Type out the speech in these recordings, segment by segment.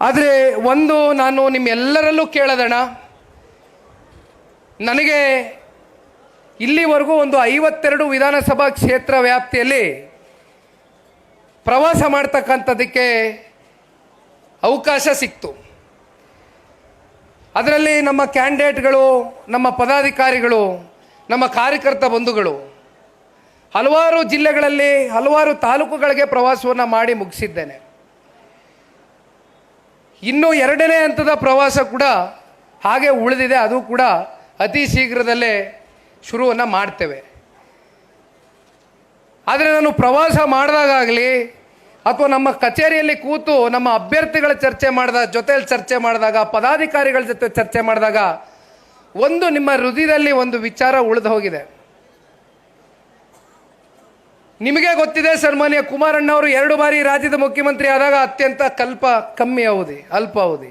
ಆದರೆ ಒಂದು ನಾನು ನಿಮ್ಮೆಲ್ಲರಲ್ಲೂ ಕೇಳದಣ ನನಗೆ ಇಲ್ಲಿವರೆಗೂ ಒಂದು ಐವತ್ತೆರಡು ವಿಧಾನಸಭಾ ಕ್ಷೇತ್ರ ವ್ಯಾಪ್ತಿಯಲ್ಲಿ ಪ್ರವಾಸ ಮಾಡ್ತಕ್ಕಂಥದ್ದಕ್ಕೆ ಅವಕಾಶ ಸಿಕ್ತು. ಅದರಲ್ಲಿ ನಮ್ಮ ಕ್ಯಾಂಡಿಡೇಟ್ಗಳು, ನಮ್ಮ ಪದಾಧಿಕಾರಿಗಳು, ನಮ್ಮ ಕಾರ್ಯಕರ್ತ ಬಂಧುಗಳು ಹಲವಾರು ಜಿಲ್ಲೆಗಳಲ್ಲಿ, ಹಲವಾರು ತಾಲೂಕುಗಳಿಗೆ ಪ್ರವಾಸವನ್ನು ಮಾಡಿ ಮುಗಿಸಿದ್ದೇನೆ. ಇನ್ನು ಎರಡನೇ ಹಂತದ ಪ್ರವಾಸ ಕೂಡ ಹಾಗೆ ಉಳಿದಿದೆ. ಅದು ಕೂಡ ಅತಿ ಶೀಘ್ರದಲ್ಲೇ ಶುರುವನ್ನು ಮಾಡ್ತೇವೆ. ಆದರೆ ನಾನು ಪ್ರವಾಸ ಮಾಡಿದಾಗಲಿ ಅಥವಾ ನಮ್ಮ ಕಚೇರಿಯಲ್ಲಿ ಕೂತು ನಮ್ಮ ಅಭ್ಯರ್ಥಿಗಳ ಚರ್ಚೆ ಮಾಡಿದಾಗ ಜೊತೆಯಲ್ಲಿ ಚರ್ಚೆ ಮಾಡಿದಾಗ, ಪದಾಧಿಕಾರಿಗಳ ಜೊತೆ ಚರ್ಚೆ ಮಾಡಿದಾಗ, ಒಂದು ನಿಮ್ಮ ಹೃದಯದಲ್ಲಿ ಒಂದು ವಿಚಾರ ಉಳಿದು ಹೋಗಿದೆ. ನಿಮಗೆ ಗೊತ್ತಿದೆ ಸನ್ಮಾನ್ಯ ಕುಮಾರಣ್ಣವರು ಎರಡು ಬಾರಿ ರಾಜ್ಯದ ಮುಖ್ಯಮಂತ್ರಿ ಆದಾಗ ಅತ್ಯಂತ ಕಲ್ಪ ಕಮ್ಮಿ ಅವಧಿ, ಅಲ್ಪ ಅವಧಿ.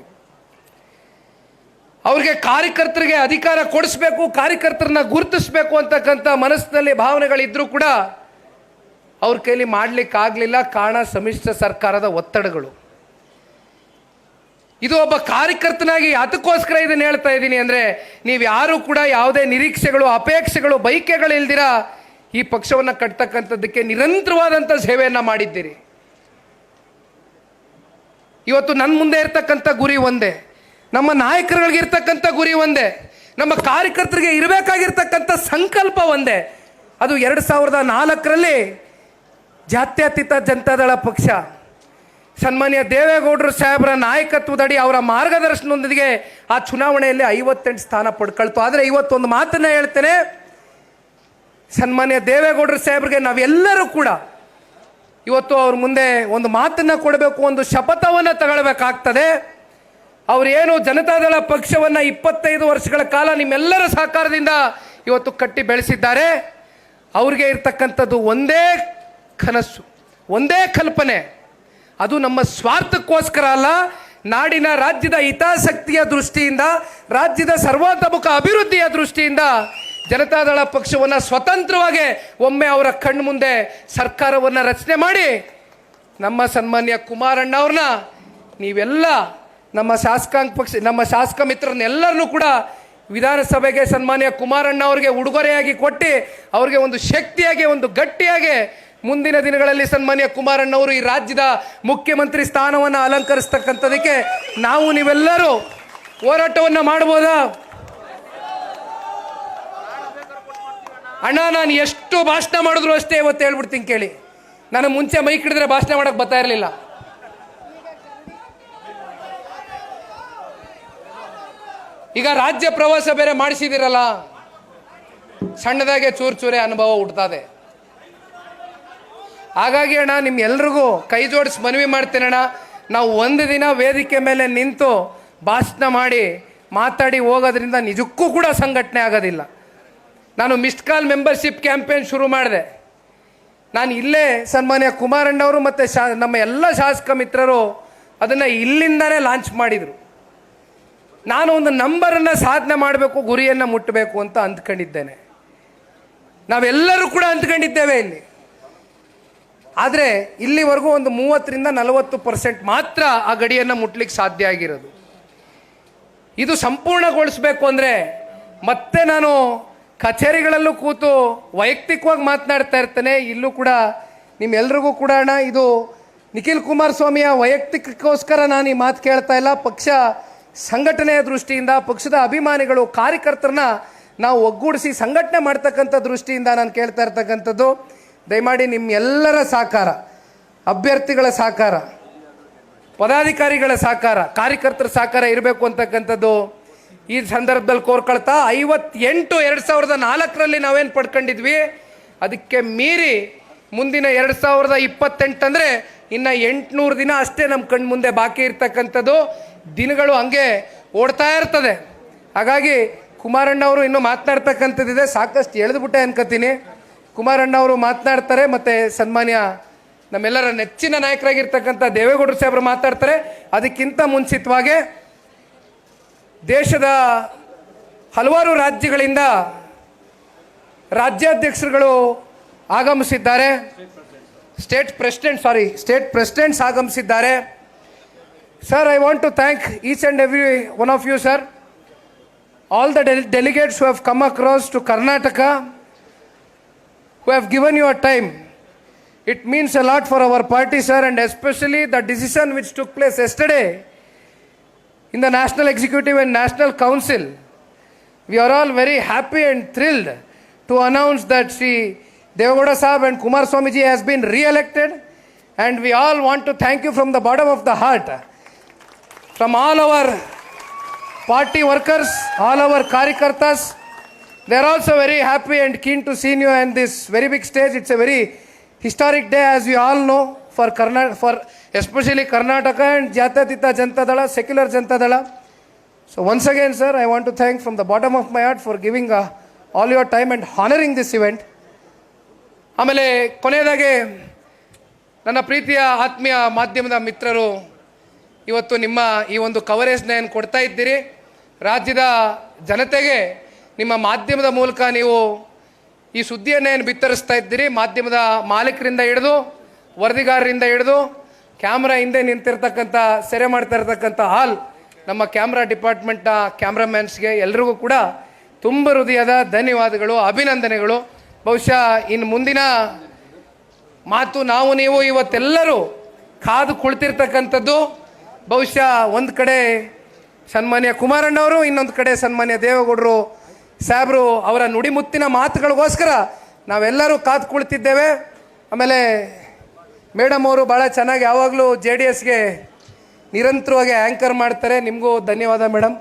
ಅವ್ರಿಗೆ ಕಾರ್ಯಕರ್ತರಿಗೆ ಅಧಿಕಾರ ಕೊಡಿಸ್ಬೇಕು, ಕಾರ್ಯಕರ್ತರನ್ನ ಗುರುತಿಸ್ಬೇಕು ಅಂತಕ್ಕಂಥ ಮನಸ್ಸಿನಲ್ಲಿ ಭಾವನೆಗಳಿದ್ರೂ ಕೂಡ ಅವ್ರ ಕೈಲಿ ಮಾಡಲಿಕ್ಕಾಗಲಿಲ್ಲ, ಕಾರಣ ಸಮ್ಮಿಶ್ರ ಸರ್ಕಾರದ ಒತ್ತಡಗಳು. ಇದು ಒಬ್ಬ ಕಾರ್ಯಕರ್ತನಾಗಿ ಅದಕ್ಕೋಸ್ಕರ ಇದನ್ನು ಹೇಳ್ತಾ ಇದ್ದೀನಿ ಅಂದರೆ ನೀವು ಯಾರೂ ಕೂಡ ಯಾವುದೇ ನಿರೀಕ್ಷೆಗಳು, ಅಪೇಕ್ಷೆಗಳು ಬೈಕೆಗಳಿಲ್ದಿರ ಈ ಪಕ್ಷವನ್ನು ಕಟ್ತಕ್ಕಂಥದ್ದಕ್ಕೆ ನಿರಂತರವಾದಂಥ ಸೇವೆಯನ್ನು ಮಾಡಿದ್ದೀರಿ. ಇವತ್ತು ನನ್ನ ಮುಂದೆ ಇರ್ತಕ್ಕಂಥ ಗುರಿ ಒಂದೇ, ನಮ್ಮ ನಾಯಕರುಗಳಿಗೆ ಇರ್ತಕ್ಕಂಥ ಗುರಿ ಒಂದೇ, ನಮ್ಮ ಕಾರ್ಯಕರ್ತರಿಗೆ ಇರಬೇಕಾಗಿರ್ತಕ್ಕಂಥ ಸಂಕಲ್ಪ ಒಂದೇ. ಅದು ಎರಡು ಸಾವಿರದ ನಾಲ್ಕರಲ್ಲಿ ಜಾತ್ಯತೀತ ಜನತಾದಳ ಪಕ್ಷ. ಸನ್ಮಾನ್ಯ ದೇವೇಗೌಡರು ಸಾಹೇಬರ ನಾಯಕತ್ವದಡಿ ಅವರ ಮಾರ್ಗದರ್ಶನದೊಂದಿಗೆ ಆ ಚುನಾವಣೆಯಲ್ಲಿ ಐವತ್ತೆಂಟು ಸ್ಥಾನ ಪಡ್ಕೊಳ್ತು. ಆದರೆ ಇವತ್ತೊಂದು ಮಾತನ್ನ ಹೇಳ್ತೇನೆ ಸನ್ಮಾನ್ಯ ದೇವೇಗೌಡರು ಸಾಹೇಬ್ರಿಗೆ ನಾವೆಲ್ಲರೂ ಕೂಡ ಇವತ್ತು ಅವ್ರ ಮುಂದೆ ಒಂದು ಮಾತನ್ನ ಕೊಡಬೇಕು, ಒಂದು ಶಪಥವನ್ನು ತಗೊಳ್ಬೇಕಾಗ್ತದೆ. ಅವರೇನು ಜನತಾದಳ ಪಕ್ಷವನ್ನು ಇಪ್ಪತ್ತೈದು ವರ್ಷಗಳ ಕಾಲ ನಿಮ್ಮೆಲ್ಲರ ಸಹಕಾರದಿಂದ ಇವತ್ತು ಕಟ್ಟಿ ಬೆಳೆಸಿದ್ದಾರೆ. ಅವ್ರಿಗೆ ಇರ್ತಕ್ಕಂಥದ್ದು ಒಂದೇ ಕನಸು, ಒಂದೇ ಕಲ್ಪನೆ. ಅದು ನಮ್ಮ ಸ್ವಾರ್ಥಕ್ಕೋಸ್ಕರ ಅಲ್ಲ, ನಾಡಿನ ರಾಜ್ಯದ ಹಿತಾಸಕ್ತಿಯ ದೃಷ್ಟಿಯಿಂದ, ರಾಜ್ಯದ ಸರ್ವಾತಮುಖ ಅಭಿವೃದ್ಧಿಯ ದೃಷ್ಟಿಯಿಂದ ಜನತಾದಳ ಪಕ್ಷವನ್ನು ಸ್ವತಂತ್ರವಾಗಿ ಒಮ್ಮೆ ಅವರ ಕಣ್ಣು ಮುಂದೆ ಸರ್ಕಾರವನ್ನು ರಚನೆ ಮಾಡಿ ನಮ್ಮ ಸನ್ಮಾನ್ಯ ಕುಮಾರಣ್ಣ ಅವ್ರನ್ನ ನೀವೆಲ್ಲ ನಮ್ಮ ಶಾಸಕಾಂಗ ಪಕ್ಷ, ನಮ್ಮ ಶಾಸಕ ಮಿತ್ರರನ್ನೆಲ್ಲರನ್ನೂ ಕೂಡ ವಿಧಾನಸಭೆಗೆ ಸನ್ಮಾನ್ಯ ಕುಮಾರಣ್ಣ ಅವರಿಗೆ ಉಡುಗೊರೆಯಾಗಿ ಕೊಟ್ಟು ಅವ್ರಿಗೆ ಒಂದು ಶಕ್ತಿಯಾಗಿ, ಒಂದು ಗಟ್ಟಿಯಾಗಿ ಮುಂದಿನ ದಿನಗಳಲ್ಲಿ ಸನ್ಮಾನ್ಯ ಕುಮಾರಣ್ಣವರು ಈ ರಾಜ್ಯದ ಮುಖ್ಯಮಂತ್ರಿ ಸ್ಥಾನವನ್ನು ಅಲಂಕರಿಸ್ತಕ್ಕಂಥದಕ್ಕೆ ನಾವು ನೀವೆಲ್ಲರೂ ಹೋರಾಟವನ್ನು ಮಾಡ್ಬೋದಾ ಅಣ್ಣ, ನಾನು ಎಷ್ಟು ಭಾಷಣ ಮಾಡಿದ್ರು ಅಷ್ಟೇ ಇವತ್ತು ಹೇಳ್ಬಿಡ್ತೀನಿ ಕೇಳಿ. ನಾನು ಮುಂಚೆ ಮೈಕ್ ಹಿಡಿದ್ರೆ ಭಾಷಣ ಮಾಡಕ್ಕೆ ಬರ್ತಾ ಇರಲಿಲ್ಲ. ಈಗ ರಾಜ್ಯ ಪ್ರವಾಸ ಬೇರೆ ಮಾಡಿಸಿದಿರಲ್ಲ, ಸಣ್ಣದಾಗೆ ಚೂರು ಚೂರೇ ಅನುಭವ ಹುಡ್ತದೆ ಹಾಗಾಗಿ ಅಣ್ಣ ನಿಮ್ ಎಲ್ರಿಗೂ ಕೈ ಜೋಡಿಸಿ ಮನವಿ ಮಾಡ್ತೇನೆ ಅಣ್ಣ. ನಾವು ಒಂದು ದಿನ ವೇದಿಕೆ ಮೇಲೆ ನಿಂತು ಭಾಷಣ ಮಾಡಿ ಮಾತಾಡಿ ಹೋಗೋದ್ರಿಂದ ನಿಜಕ್ಕೂ ಕೂಡ ಸಂಘಟನೆ ಆಗೋದಿಲ್ಲ. ನಾನು ಮಿಸ್ಡ್ ಕಾಲ್ ಮೆಂಬರ್ಶಿಪ್ ಕ್ಯಾಂಪೇನ್ ಶುರು ಮಾಡಿದೆ. ನಾನು ಇಲ್ಲೇ ಸನ್ಮಾನ್ಯ ಕುಮಾರಣ್ಣವರು ಮತ್ತು ಶಾ, ನಮ್ಮ ಎಲ್ಲ ಶಾಸಕ ಮಿತ್ರರು ಅದನ್ನು ಇಲ್ಲಿಂದನೇ ಲಾಂಚ್ ಮಾಡಿದರು. ನಾನು ಒಂದು ನಂಬರನ್ನು ಸಾಧನೆ ಮಾಡಬೇಕು, ಗುರಿಯನ್ನು ಮುಟ್ಟಬೇಕು ಅಂತ ಅಂದ್ಕೊಂಡಿದ್ದೇನೆ. ನಾವೆಲ್ಲರೂ ಕೂಡ ಅಂದ್ಕೊಂಡಿದ್ದೇವೆ ಇಲ್ಲಿ. ಆದರೆ ಇಲ್ಲಿವರೆಗೂ ಒಂದು ಮೂವತ್ತರಿಂದ ನಲವತ್ತು ಪರ್ಸೆಂಟ್ ಮಾತ್ರ ಆ ಗಡಿಯನ್ನು ಮುಟ್ಲಿಕ್ಕೆ ಸಾಧ್ಯ ಆಗಿರೋದು. ಇದು ಸಂಪೂರ್ಣಗೊಳಿಸಬೇಕು ಅಂದರೆ ಮತ್ತೆ ನಾನು ಕಚೇರಿಗಳಲ್ಲೂ ಕೂತು ವೈಯಕ್ತಿಕವಾಗಿ ಮಾತನಾಡ್ತಾ ಇರ್ತಾನೆ. ಇಲ್ಲೂ ಕೂಡ ನಿಮ್ಮೆಲ್ಲರಿಗೂ ಕೂಡ ಅಣ್ಣ, ಇದು ನಿಖಿಲ್ ಕುಮಾರಸ್ವಾಮಿಯ ವೈಯಕ್ತಿಕಕ್ಕೋಸ್ಕರ ನಾನು ಈ ಮಾತು ಕೇಳ್ತಾ ಇಲ್ಲ. ಪಕ್ಷ ಸಂಘಟನೆಯ ದೃಷ್ಟಿಯಿಂದ, ಪಕ್ಷದ ಅಭಿಮಾನಿಗಳು, ಕಾರ್ಯಕರ್ತರನ್ನ ನಾವು ಒಗ್ಗೂಡಿಸಿ ಸಂಘಟನೆ ಮಾಡ್ತಕ್ಕಂಥ ದೃಷ್ಟಿಯಿಂದ ನಾನು ಕೇಳ್ತಾ ಇರ್ತಕ್ಕಂಥದ್ದು. ದಯಮಾಡಿ ನಿಮ್ಮೆಲ್ಲರ ಸಹಕಾರ, ಅಭ್ಯರ್ಥಿಗಳ ಸಹಕಾರ, ಪದಾಧಿಕಾರಿಗಳ ಸಹಕಾರ, ಕಾರ್ಯಕರ್ತರ ಸಹಕಾರ ಇರಬೇಕು ಅಂತಕ್ಕಂಥದ್ದು ಈ ಸಂದರ್ಭದಲ್ಲಿ ಕೋರ್ಕೊಳ್ತಾ ಐವತ್ತೆಂಟು ಎರಡು ಸಾವಿರದ ನಾಲ್ಕರಲ್ಲಿ ನಾವೇನು ಪಡ್ಕೊಂಡಿದ್ವಿ? ಅದಕ್ಕೆ ಮೀರಿ ಮುಂದಿನ ಎರಡು ಸಾವಿರದ ಇಪ್ಪತ್ತೆಂಟಂದರೆ ಇನ್ನು ಎಂಟುನೂರು ದಿನ ಅಷ್ಟೇ ನಮ್ಮ ಕಣ್ಣು ಮುಂದೆ ಬಾಕಿ ಇರ್ತಕ್ಕಂಥದ್ದು. ದಿನಗಳು ಹಂಗೆ ಓಡ್ತಾ ಇರ್ತದೆ. ಹಾಗಾಗಿ ಕುಮಾರಣ್ಣ ಅವರು ಇನ್ನೂ ಮಾತನಾಡ್ತಕ್ಕಂಥದ್ದಿದೆ. ಸಾಕಷ್ಟು ಎಳೆದುಬಿಟ್ಟೆ ಅನ್ಕೋತೀನಿ ಕುಮಾರಣ್ಣವರು ಮಾತನಾಡ್ತಾರೆ ಮತ್ತು ಸನ್ಮಾನ್ಯ ನಮ್ಮೆಲ್ಲರ ನೆಚ್ಚಿನ ನಾಯಕರಾಗಿರ್ತಕ್ಕಂಥ ದೇವೇಗೌಡರು ಸಾಹೇಬರು ಮಾತಾಡ್ತಾರೆ ಅದಕ್ಕಿಂತ ಮುಂಚಿತವಾಗಿ ದೇಶದ ಹಲವಾರು ರಾಜ್ಯಗಳಿಂದ ರಾಜ್ಯಾಧ್ಯಕ್ಷರುಗಳು ಆಗಮಿಸಿದ್ದಾರೆ. State president sorry state presidents ಆಗಮಿಸಿದ್ದಾರೆ. Sir I want to thank each and every one of you sir all the delegates delegates who have come across to Karnataka, who have given time it means a lot for our party sir and especially the decision which took place yesterday in the National Executive and National Council. We are all very happy and thrilled to announce that Sri Devagowda Sahab and Kumar Swamiji has been re-elected and we all want to thank you from the bottom of the heart. From all our party workers, all our karyakartas, they are also very happy and keen to see you on this very big stage. It's a very historic day as we all know for Karnataka, for especially Karnataka and ಜಾತ್ಯತೀತ Janata Dal secular Janata Dal so once again sir I want to thank from the bottom of my heart for giving all your time and honouring this event ಆಮೇಲೆ ಕೊನೆಯದಾಗಿ ನನ್ನ ಪ್ರೀತಿಯ ಆತ್ಮೀಯ ಮಾಧ್ಯಮದ ಮಿತ್ರರು, ಇವತ್ತು ನಿಮ್ಮ ಈ ಒಂದು ಕವರೇಜ್ನ ಏನು ಕೊಡ್ತಾ ಇದ್ದೀರಿ? ರಾಜ್ಯದ ಜನತೆಗೆ ನಿಮ್ಮ ಮಾಧ್ಯಮದ ಮೂಲಕ ನೀವು ಈ ಸುದ್ದಿಯನ್ನು ಏನು ಬಿತ್ತರಿಸ್ತಾ ಇದ್ದೀರಿ? ಮಾಧ್ಯಮದ ಮಾಲೀಕರಿಂದ ಹಿಡಿದು, ವರದಿಗಾರರಿಂದ ಹಿಡಿದು ಕ್ಯಾಮ್ರಾ ಹಿಂದೆ ನಿಂತಿರ್ತಕ್ಕಂಥ, ಸೆರೆ ಮಾಡ್ತಾ ಇರ್ತಕ್ಕಂಥ ಹಾಲ್ ನಮ್ಮ ಕ್ಯಾಮ್ರಾ ಡಿಪಾರ್ಟ್ಮೆಂಟ್ನ ಕ್ಯಾಮ್ರಾಮ್ಯಾನ್ಸ್ಗೆ ಎಲ್ರಿಗೂ ಕೂಡ ತುಂಬ ಹೃದಯದ ಧನ್ಯವಾದಗಳು, ಅಭಿನಂದನೆಗಳು. ಬಹುಶಃ ಇನ್ನು ಮುಂದಿನ ಮಾತು ನಾವು, ನೀವು ಇವತ್ತೆಲ್ಲರೂ ಕಾದು ಕುಳಿತಿರ್ತಕ್ಕಂಥದ್ದು. ಬಹುಶಃ ಒಂದು ಕಡೆ ಸನ್ಮಾನ್ಯ ಕುಮಾರಣ್ಣವರು, ಇನ್ನೊಂದು ಕಡೆ ಸನ್ಮಾನ್ಯ ದೇವೇಗೌಡರು ಸಾಬ್ರು ಅವರ ನುಡಿಮುತ್ತಿನ ಮಾತುಗಳಿಗೋಸ್ಕರ ನಾವೆಲ್ಲರೂ ಕಾದು ಕುಳಿತಿದ್ದೇವೆ. ಆಮೇಲೆ ಮೇಡಮ್ ಅವರು ಭಾಳ ಚೆನ್ನಾಗಿ ಯಾವಾಗಲೂ ಜೆ ಡಿ ಎಸ್ಗೆ ನಿರಂತರವಾಗಿ ಆ್ಯಂಕರ್ ಮಾಡ್ತಾರೆ. ನಿಮಗೂ ಧನ್ಯವಾದ ಮೇಡಮ್.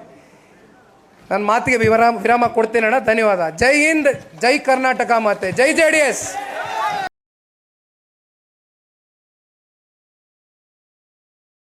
ನನ್ನ ಮಾತಿಗೆ ವಿರಾಮ ವಿರಾಮ ಕೊಡ್ತೇನಣ್ಣ. ಧನ್ಯವಾದ. ಜೈ ಹಿಂದ್, ಜೈ ಕರ್ನಾಟಕ ಮಾತೆ. ಜೈ ಜೆ ಡಿ ಎಸ್.